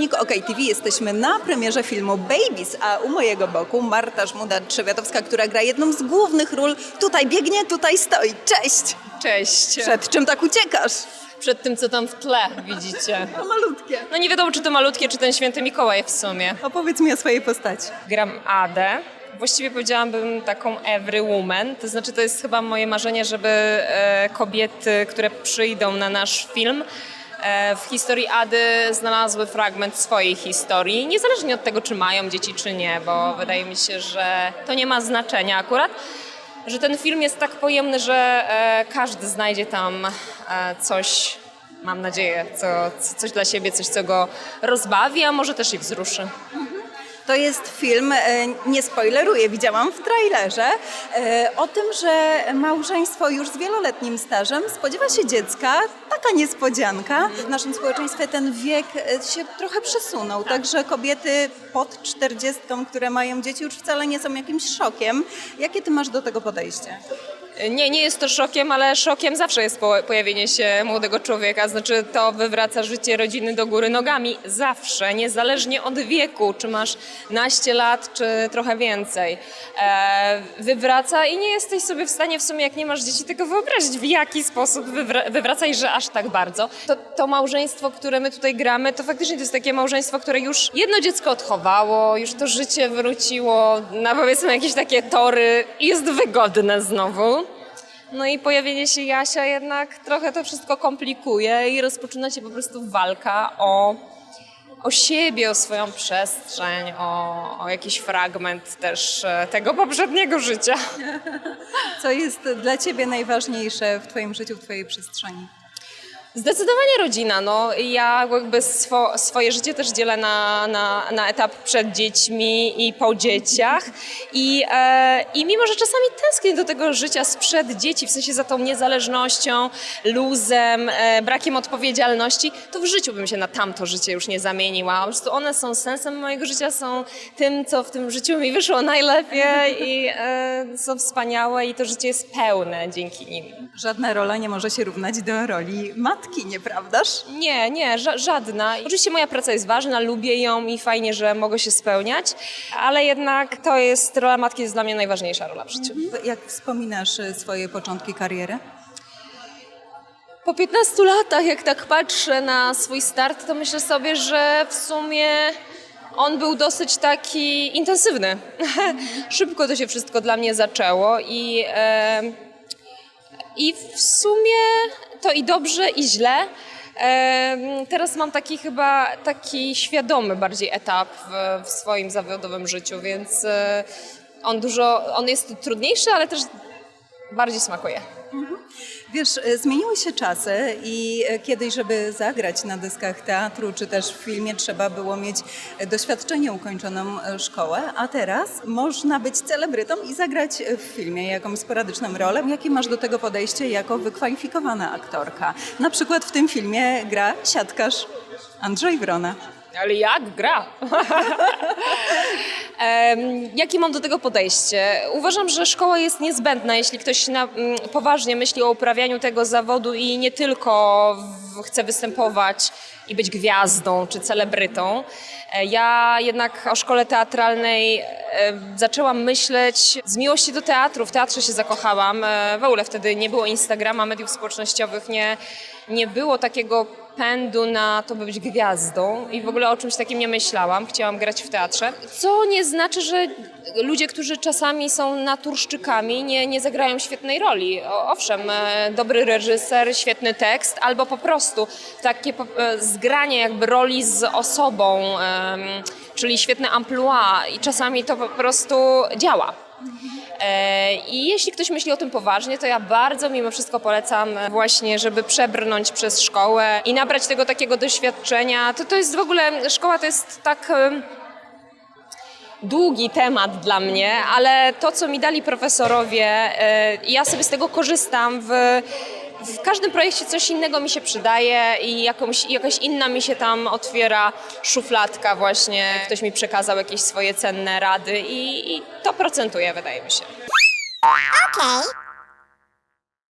czytelnik OK TV. Jesteśmy na premierze filmu Babies, a u mojego boku Marta Żmuda-Trzewiatowska, która gra jedną z głównych ról. Tutaj biegnie, tutaj stoi. Cześć! Cześć. Przed czym tak uciekasz? Przed tym, co tam w tle widzicie. To malutkie. No nie wiadomo, czy to malutkie, czy ten święty Mikołaj w sumie. Opowiedz mi o swojej postaci. Gram Adę. Właściwie powiedziałabym taką every woman. To znaczy, to jest chyba moje marzenie, żeby e, kobiety, które przyjdą na nasz film, w historii Ady znalazły fragment swojej historii, niezależnie od tego, czy mają dzieci, czy nie, bo wydaje mi się, że to nie ma znaczenia akurat. Że ten film jest tak pojemny, że e, każdy znajdzie tam e, coś, mam nadzieję, co, co, coś dla siebie, coś, co go rozbawi, a może też i wzruszy. To jest film, e, nie spoileruję, widziałam w trailerze, e, o tym, że małżeństwo już z wieloletnim stażem spodziewa się dziecka. Taka niespodzianka. W naszym społeczeństwie ten wiek e, się trochę przesunął, także kobiety pod 40, które mają dzieci, już wcale nie są jakimś szokiem. Jakie ty masz do tego podejście? Nie, nie jest to szokiem, ale szokiem zawsze jest po, pojawienie się młodego człowieka. Znaczy, to wywraca życie rodziny do góry nogami. Zawsze, niezależnie od wieku, czy masz naście lat, czy trochę więcej. E, wywraca i nie jesteś sobie w stanie w sumie, jak nie masz dzieci, tego wyobrazić, w jaki sposób wywra- że aż tak bardzo. To, to małżeństwo, które my tutaj gramy, to faktycznie to jest takie małżeństwo, które już jedno dziecko odchowało, już to życie wróciło na powiedzmy jakieś takie tory i jest wygodne znowu. No i pojawienie się Jasia jednak trochę to wszystko komplikuje i rozpoczyna się po prostu walka o, o siebie, o swoją przestrzeń, o, o jakiś fragment też e, tego poprzedniego życia. Co jest dla ciebie najważniejsze w twoim życiu, w twojej przestrzeni? Zdecydowanie rodzina. No, ja jakby swo, swoje życie też dzielę na, na, na etap przed dziećmi i po dzieciach. I, e, I mimo, że czasami tęsknię do tego życia sprzed dzieci, w sensie za tą niezależnością, luzem, e, brakiem odpowiedzialności, to w życiu bym się na tamto życie już nie zamieniła. Po prostu one są sensem mojego życia, są tym, co w tym życiu mi wyszło najlepiej i e, są wspaniałe i to życie jest pełne dzięki nim. Żadna rola nie może się równać do roli matki, nieprawdaż? Nie, nie, ża- żadna. Oczywiście moja praca jest ważna, lubię ją i fajnie, że mogę się spełniać, ale jednak to jest, rola matki jest dla mnie najważniejsza rola w życiu. Jak wspominasz e, swoje początki kariery? Po 15 latach, jak tak patrzę na swój start, to myślę sobie, że w sumie on był dosyć taki intensywny. Szybko to się wszystko dla mnie zaczęło i, em, i w sumie to i dobrze, i źle. Teraz mam taki chyba taki świadomy bardziej etap w, w swoim zawodowym życiu, więc e, on dużo, on jest trudniejszy, ale też bardziej smakuje. Wiesz, e, zmieniły się czasy i e, kiedyś, żeby zagrać na deskach teatru czy też w filmie, trzeba było mieć e, doświadczenie, ukończoną szkołę, a teraz można być celebrytą i zagrać w filmie jakąś sporadyczną rolę. Jakie masz do tego podejście jako wykwalifikowana aktorka? Na przykład w tym filmie gra siatkarz Andrzej Wrona. Ale jak gra? Jakie mam do tego podejście? Uważam, że szkoła jest niezbędna, jeśli ktoś na, mm, poważnie myśli o uprawianiu tego zawodu i nie tylko w, chce występować i być gwiazdą czy celebrytą. E, Ja jednak o szkole teatralnej e, zaczęłam myśleć z miłości do teatru. W teatrze się zakochałam. E, W ogóle wtedy nie było Instagrama, mediów społecznościowych, nie, nie było takiego pędu na to, by być gwiazdą i w ogóle o czymś takim nie myślałam. Chciałam grać w teatrze. Co nie znaczy, że ludzie, którzy czasami są naturszczykami, nie, nie zagrają świetnej roli. Owszem, e, dobry reżyser, świetny tekst, albo po prostu takie e, zgranie jakby roli z osobą, czyli świetne amplua i czasami to po prostu działa. E, I jeśli ktoś myśli o tym poważnie, to ja bardzo mimo wszystko polecam właśnie, żeby przebrnąć przez szkołę i nabrać tego takiego doświadczenia. To, to jest w ogóle, szkoła to jest tak długi temat dla mnie, ale to, co mi dali profesorowie, e, ja sobie z tego korzystam w w każdym projekcie coś innego mi się przydaje i jakąś, jakaś inna mi się tam otwiera szufladka właśnie. Ktoś mi przekazał jakieś swoje cenne rady i, i to procentuje, wydaje mi się. Okay.